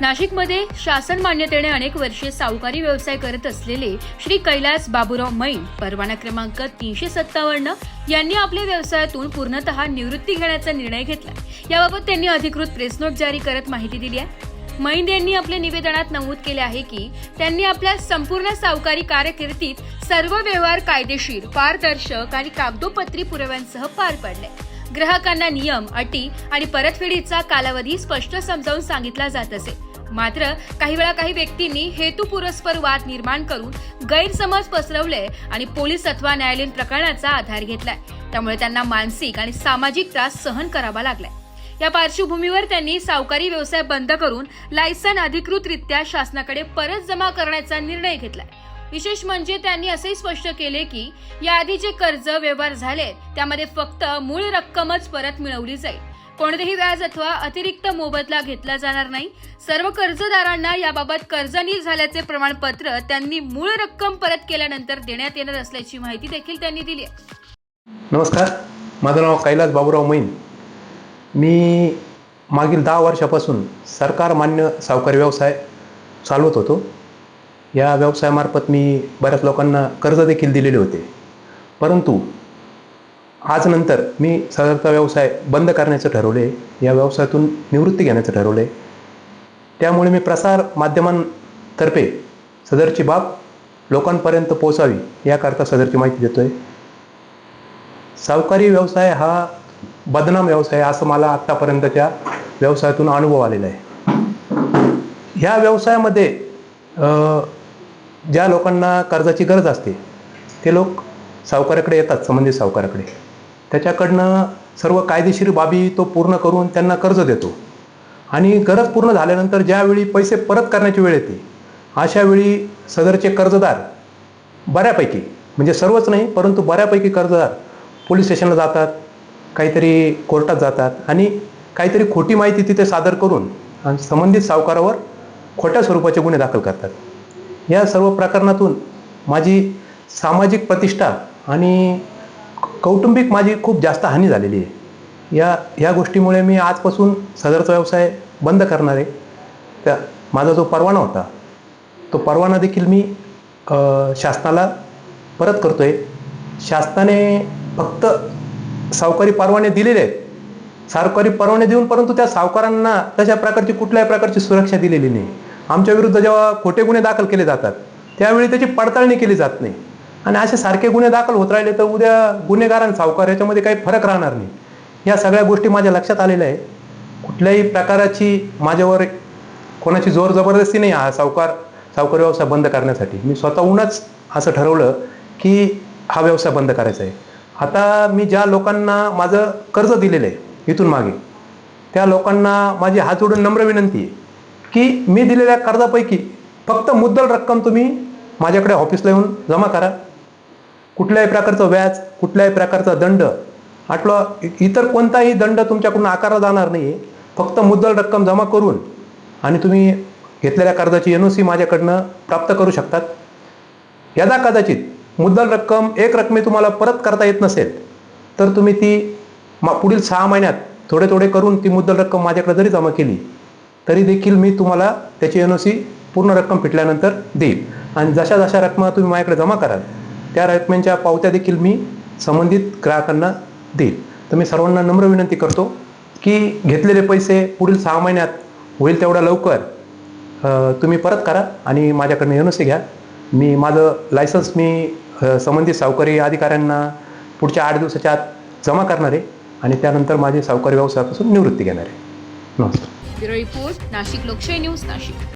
नाशिकमध्ये शासन मान्यतेने अनेक वर्षे सावकारी व्यवसाय करत असलेले श्री कैलास बाबूराव मैन परवाना क्रमांक तीनशे सत्तावन्न यांनी आपल्या व्यवसायातून पूर्णतः निवृत्ती घेण्याचा निर्णय घेतला. याबाबत त्यांनी अधिकृत प्रेस नोट जारी करत माहिती दिली आहे. मैंद यांनी आपल्या निवेदनात नमूद केले आहे की त्यांनी आपल्या संपूर्ण सावकारी कारकिर्दीत सर्व व्यवहार कायदेशीर पारदर्शक आणि कागदोपत्री पुराव्यांसह पार पडले. ग्राहकांना नियम अटी आणि परतफेडीचा कालावधी स्पष्ट समजावून सांगितला जात असे. मात्र काही वेळा काही व्यक्तींनी हेतुपुरस्पर वाद निर्माण करून गैरसमज पसरवले आणि पोलीस अथवा न्यायालयीन प्रकरणाचा आधार घेतलाय. त्यामुळे त्यांना मानसिक आणि सामाजिक त्रास सहन करावा लागलाय. या पार्श्वभूमीवर त्यांनी सावकारी व्यवसाय बंद करून लायसन अधिकृतरित्या शासनाकडे परत जमा करण्याचा निर्णय घेतलाय. विशेष म्हणजे त्यांनी असेही स्पष्ट केले की याआधी जे कर्ज व्यवहार झाले त्यामध्ये फक्त मूळ रक्कमच परत मिळवली जाईल. कोणतेही व्याज अथवा अतिरिक्त मोबदला घेतला जाणार नाही. सर्व कर्जदारांना याबाबत कर्जनील झाल्याचे प्रमाणपत्र त्यांनी मूळ रक्कम परत केल्यानंतर देण्यात येणार असल्याची माहिती देखील त्यांनी दिली नमस्कार. माझं नाव कैलास बाबूराव मैन मी मागील दहा वर्षापासून सरकार मान्य सावकारी व्यवसाय चालवत होतो. या व्यवसायामार्फत मी बऱ्याच लोकांना कर्ज देखील दिलेले होते. परंतु आज नंतर मी सदरचा व्यवसाय बंद करण्याचं ठरवले या व्यवसायातून निवृत्ती घेण्याचं ठरवले. त्यामुळे मी प्रसार माध्यमांतर्फे सदरची बाब लोकांपर्यंत पोहोचावी याकरता सदरची माहिती देतो आहे सावकारी व्यवसाय हा बदनाम व्यवसाय असं मला आत्तापर्यंतच्या व्यवसायातून अनुभव आलेला आहे. ह्या व्यवसायामध्ये ज्या लोकांना कर्जाची गरज असते ते लोक सावकाराकडे येतात संबंधित सावकाराकडे. त्याच्याकडनं सर्व कायदेशीर बाबी तो पूर्ण करून त्यांना कर्ज देतो. आणि गरज पूर्ण झाल्यानंतर ज्यावेळी पैसे परत करण्याची वेळ येते अशावेळी सदरचे कर्जदार बऱ्यापैकी म्हणजे सर्वच नाही परंतु बऱ्यापैकी कर्जदार पोलीस स्टेशनला जातात काहीतरी कोर्टात जातात आणि काहीतरी खोटी माहिती तिथे सादर करून आणि संबंधित सावकारावर खोट्या स्वरूपाचे गुन्हे दाखल करतात. या सर्व प्रकरणातून माझी सामाजिक प्रतिष्ठा आणि कौटुंबिक माझी खूप जास्त हानी झालेली आहे. या ह्या गोष्टीमुळे मी आजपासून सदरचा व्यवसाय बंद करणार आहे. त्या माझा जो परवाना होता तो परवाना देखील मी शासनाला परत करतो आहे शासनाने फक्त सावकारी परवाने दिलेले आहेत. सावकारी परवाने देऊन परंतु त्या सावकारांना तशा प्रकारची कुठल्याही प्रकारची सुरक्षा दिलेली नाही. आमच्या विरुद्ध जेव्हा खोटे गुन्हे दाखल केले जातात त्यावेळी त्याची पडताळणी केली जात नाही. आणि असे सारखे गुन्हे दाखल होत राहिले तर उद्या गुन्हेगार आणि सावकार याच्यामध्ये काही फरक राहणार नाही. या सगळ्या गोष्टी माझ्या लक्षात आलेल्या आहे कुठल्याही प्रकाराची माझ्यावर कोणाची जोर जबरदस्ती नाही हा सावकार सावकार व्यवसाय बंद करण्यासाठी. मी स्वतःहूनच असं ठरवलं की हा व्यवसाय बंद करायचा आहे. आता मी ज्या लोकांना माझं कर्ज दिलेलं आहे इथून मागे त्या लोकांना माझी हात जोडून नम्र विनंती आहे की मी दिलेल्या कर्जापैकी फक्त मुद्दल रक्कम तुम्ही माझ्याकडे ऑफिसला येऊन जमा करा. कुठल्याही प्रकारचं व्याज कुठल्याही प्रकारचा दंड आटला इतर कोणताही दंड तुमच्याकडून आकारला जाणार नाही आहे फक्त मुद्दल रक्कम जमा करून आणि तुम्ही घेतलेल्या कर्जाची एन ओ सी माझ्याकडनं प्राप्त करू शकतात. यदा कदाचित मुद्दल रक्कम एक रकमे तुम्हाला परत करता येत नसेल तर तुम्ही ती मा पुढील सहा महिन्यात थोडे थोडे करून ती मुद्दल रक्कम माझ्याकडे जरी जमा केली तरी देखील मी तुम्हाला त्याची एन ओ सी पूर्ण रक्कम फिटल्यानंतर देईल. आणि जशा जशा रकमा तुम्ही माझ्याकडे जमा कराल त्या रकमेच्या पावत्या देखील मी संबंधित ग्राहकांना देईल. तर मी सर्वांना नम्र विनंती करतो की घेतलेले पैसे पुढील सहा महिन्यात होईल तेवढ्या लवकर तुम्ही परत करा आणि माझ्याकडनं एन ओ सी घ्या. मी माझं लायसन्स मी संबंधित सावकारी अधिकाऱ्यांना पुढच्या आठ दिवसाच्या आत जमा करणार आहे आणि त्यानंतर माझे सावकारी व्यवसायापासून निवृत्ती घेणार आहे. नमस्कार. ब्युरो रिपोर्ट नाशिक लोकशाही न्यूज नाशिक.